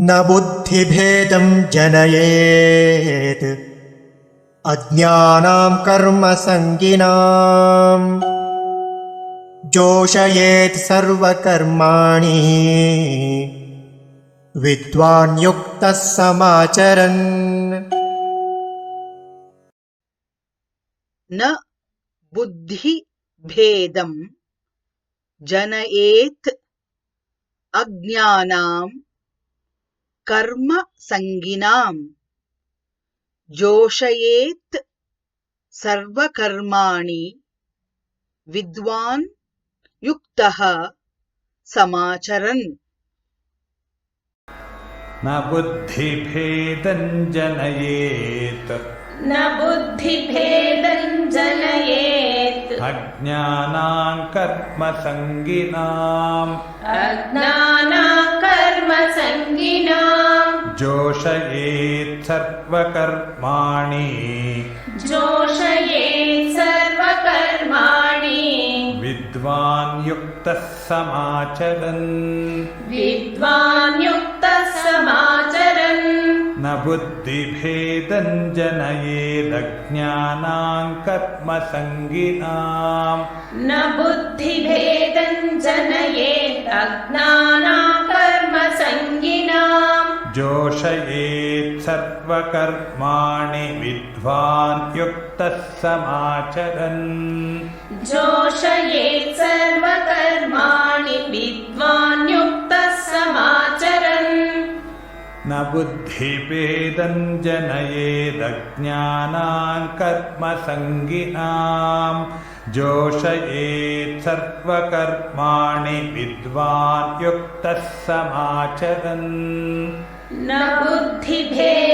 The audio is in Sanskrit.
न बुद्धिभेदं जनयेत्। अज्ञानां कर्मसङ्गिनाम् जोषयेत् सर्वकर्माणि। विद्वान् युक्तः समाचरन्। न बुद्धिभेदं जनयेत् अज्ञानां कर्मसङ्गिनाम् जोषयेत् सर्वकर्माणि विद्वान् युक्तः समाचरन्। न बुद्धिभेदं जनयेत्। न बुद्धिभेदं जनयेत्। अज्ञानां कर्मसङ्गिनाम् अज्ञानां सर्वकर्माणि। जोषयेत् सर्वकर्माणि। विद्वान् युक्तः समाचरन्। विद्वान् युक्तः समाचरन्। न बुद्धिभेदं जनयेदज्ञानां कर्मसङ्गिनाम् न बुद्धिभेदं जनयेत् अज्ञानां कर्मसङ्गिनाम् जोषयेत् सर्वकर्माणि विद्वान् युक्तः समाचरन्। जोषयेत् न बुद्धिभेदं जनयेदज्ञानां कर्मसङ्गिनां जोषयेत् सर्वकर्माणि विद्वान् युक्तः समाचरन्। न बुद्धिभेदं